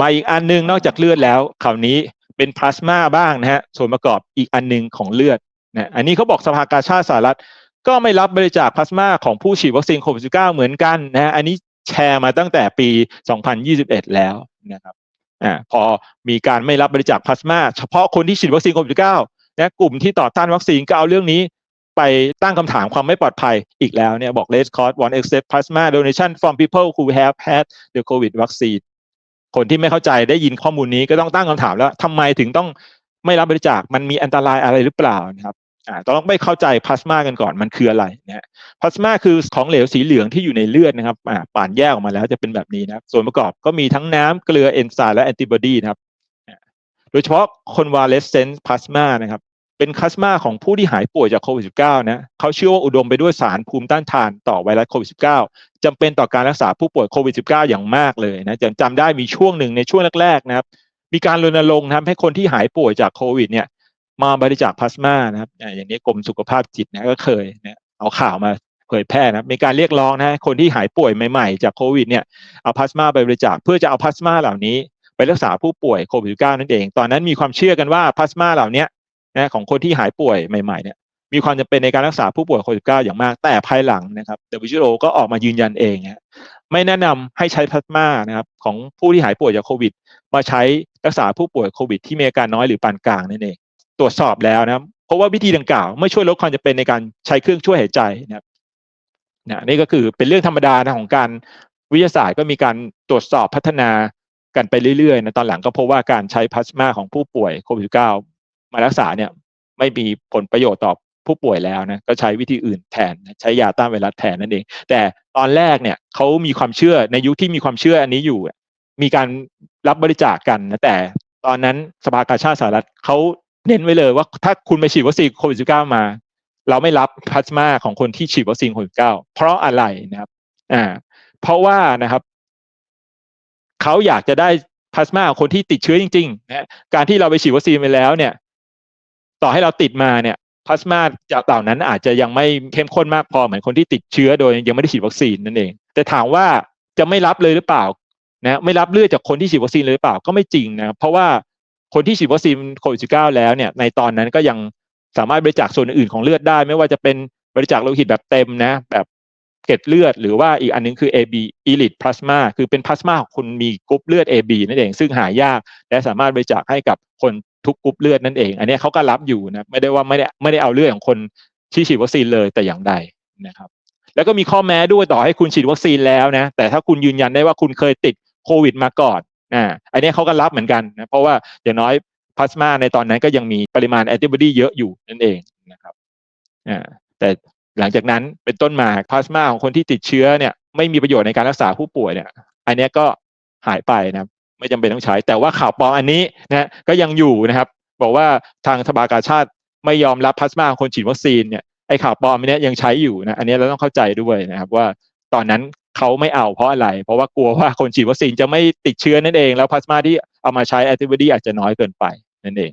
มาอีกอันหนึงนอกจากเลือดแล้วคราวนี้เป็นพลาสมาบ้างนะฮะส่วนประกอบอีกอันหนึงของเลือดนะอันนี้เขาบอกสภากาชาติสหรัฐก็ไม่รับบริจาคพลาสมาของผู้ฉีดวัคซีนโควิด -19 เหมือนกันนะฮะอันนี้แชร์มาตั้งแต่ปี 2021 แล้วนะครับอ่าพอมีการไม่รับบริจาคพลาสมาเฉพาะคนที่ฉีดวัคซีนโควิด -19 นะกลุ่มที่ต่อต้านวัคซีนก็เอาเรื่องนี้ไปตั้งคำถามความไม่ปลอดภัยอีกแล้วเนี่ยบอก Red Cross want accept plasma donation from people who have had the COVID vaccine คนที่ไม่เข้าใจได้ยินข้อมูลนี้ก็ต้องตั้งคำถามแล้วทำไมถึงต้องไม่รับบริจาค มันมีอันตรายอะไรหรือเปล่านะครับอ่าต้องไม่เข้าใจพลาสมากันก่อนมันคืออะไรนะฮะพลาสมาคือของเหลวสีเหลืองที่อยู่ในเลือดนะครับอ่าป่านแยกออกมาแล้วจะเป็นแบบนี้นะครับ ส่วนประกอบก็มีทั้งน้ำเกลือเอนไซม์และแอนติบอดีนะครับ โดยเฉพาะคนวาเลสเซนต์พลาสมานะครับ เป็นพลาสมาของผู้ที่หายป่วยจากโควิด -19 นะเขาเชื่อว่าอุดมไปด้วยสารภูมิต้านทานต่อไวรัสโควิด -19 จำเป็นต่อการรักษาผู้ป่วยโควิด -19 อย่างมากเลยนะจำจำได้มีช่วงหนึ่งในช่วงแรกๆนะครับ มีการรณรงค์นะครับให้คนที่หายป่วยจากโควิด เนี่ย มาบริจาคพลาสมานะครับอย่างนี้กรมสุขภาพจิตนะก็เคยนะเอาข่าวมาเผยแพร่นะมีการเรียกร้องนะคนที่หายป่วยใหม่ๆจากโควิด เนี่ยเอาพลาสมาไปบริจาคเพื่อจะเอาพลาสมาเหล่านี้ ไปรักษาผู้ป่วยโควิด -19 นั่นเอง ตอนนั้นมีความเชื่อกันว่าพลาสมาเหล่านี้ นะของคนที่หายป่วยใหม่ๆเนี่ยมีความจำเป็นในการรักษาผู้ป่วยโควิด -19 อย่างมาก แต่ภายหลังนะครับ WHO ก็ออกมายืนยันเองฮะไม่แนะนำให้ใช้พลาสมานะครับของผู้ที่หายป่วยจากโควิด มาใช้รักษาผู้ป่วยโควิด ที่มีอาการน้อยหรือปานกลางนั่นเอง ตรวจสอบแล้วนะครับเพราะว่าวิธีดังกล่าวไม่ช่วยลดความจำเป็นในการใช้เครื่องช่วยหายใจนะครับนะนี่ก็คือเป็นเรื่องธรรมดานะของการวิทยาศาสตร์ก็มีการตรวจสอบพัฒนากันไปเรื่อยๆนะตอนหลังก็พบว่าการใช้พลาสมาของผู้ป่วยโควิด -19 มารักษาเนี่ยไม่มีผลประโยชน์ต่อผู้ป่วยแล้วนะก็ใช้วิธีอื่นแทนใช้ยาต้านไวรัสแทนนั่นเอง แต่ตอนแรกเนี่ยเขามีความเชื่อในยุคที่มีความเชื่ออันนี้อยู่ มีการรับบริจาคกันนะแต่ตอนนั้นสภากาชาติสหรัฐเขาเน้นไว้เลยว่าถ้าคุณไปฉีดวัคซีนโควิด -19 มา เราไม่รับพลาสมาของคนที่ฉีดวัคซีนโควิด -19 เพราะอะไรนะครับ อ่า เพราะว่านะครับเขาอยากจะได้พลาสมาของคนที่ติดเชื้อจริงๆนะการที่เราไปฉีดวัคซีนไปแล้วเนี่ย ต่อให้เราติดมาเนี่ยพลาสมาจากเหล่านั้นอาจจะยังไม่เข้มข้นมากพอเหมือนคนที่ติดเชื้อโดยยังไม่ได้ฉีดวัคซีนนั่นเอง แต่ถามว่าจะไม่รับเลยหรือเปล่านะไม่รับเลือดจากคนที่ฉีดวัคซีนเลยหรือเปล่าก็ไม่จริงนะเพราะว่าคนที่ฉีดวัคซีนโควิด -19 แล้วเนี่ยในตอนนั้นก็ยังสามารถบริจาคส่วนอื่นของเลือดได้ ไม่ว่าจะเป็นบริจาคโลหิตแบบเต็มนะ แบบเกล็ดเลือด หรือว่าอีกอันนึงคือ AB elite plasma คือเป็นพลาสมาของคนมีกรุ๊ปเลือด AB นั่นเองซึ่งหายาก และสามารถบริจาคให้กับคน ทุกกรุ๊ปเลือดนั่นเอง อันนี้เขาก็รับอยู่นะไม่ได้ว่าไม่ได้ไม่ได้เอาเลือดของคนที่ฉีดวัคซีนเลยแต่อย่างใดนะครับ แล้วก็มีข้อแม้ด้วยต่อให้คุณฉีดวัคซีนแล้วนะ แต่ถ้าคุณยืนยันได้ว่าคุณเคยติดโควิด มาก่อนอ่าอันนี้เขาก็รับเหมือนกันนะเพราะว่าอย่างน้อยพลาสมาในตอนนั้นก็ยังมีปริมาณแอนติบอดีเยอะอยู่นั่นเองนะครับอ่าแต่หลังจากนั้นเป็นต้นมาพลาสมาของคนที่ติดเชื้อเนี่ยไม่มีประโยชน์ในการรักษาผู้ป่วยเนี่ย อันนี้ก็หายไปนะครับ ไม่จำเป็นต้องใช้ แต่ว่าข่าวปลอมอันนี้นะก็ยังอยู่นะครับ บอกว่าทางสภากาชาติไม่ยอมรับพลาสมาของคนฉีดวัคซีนเนี่ยไอ้ข่าวปลอมเนนี้ยังใช้อยู่นะอันนี้เราต้องเข้าใจด้วยนะครับว่าตอนนั้นเขาไม่เอาเพราะอะไร เพราะว่ากลัวว่าคนฉีดวัคซีนจะไม่ติดเชื้อนั่นเอง แล้วพลาสมาที่เอามาใช้แอนติบอดีอาจจะน้อยเกินไปนั่นเอง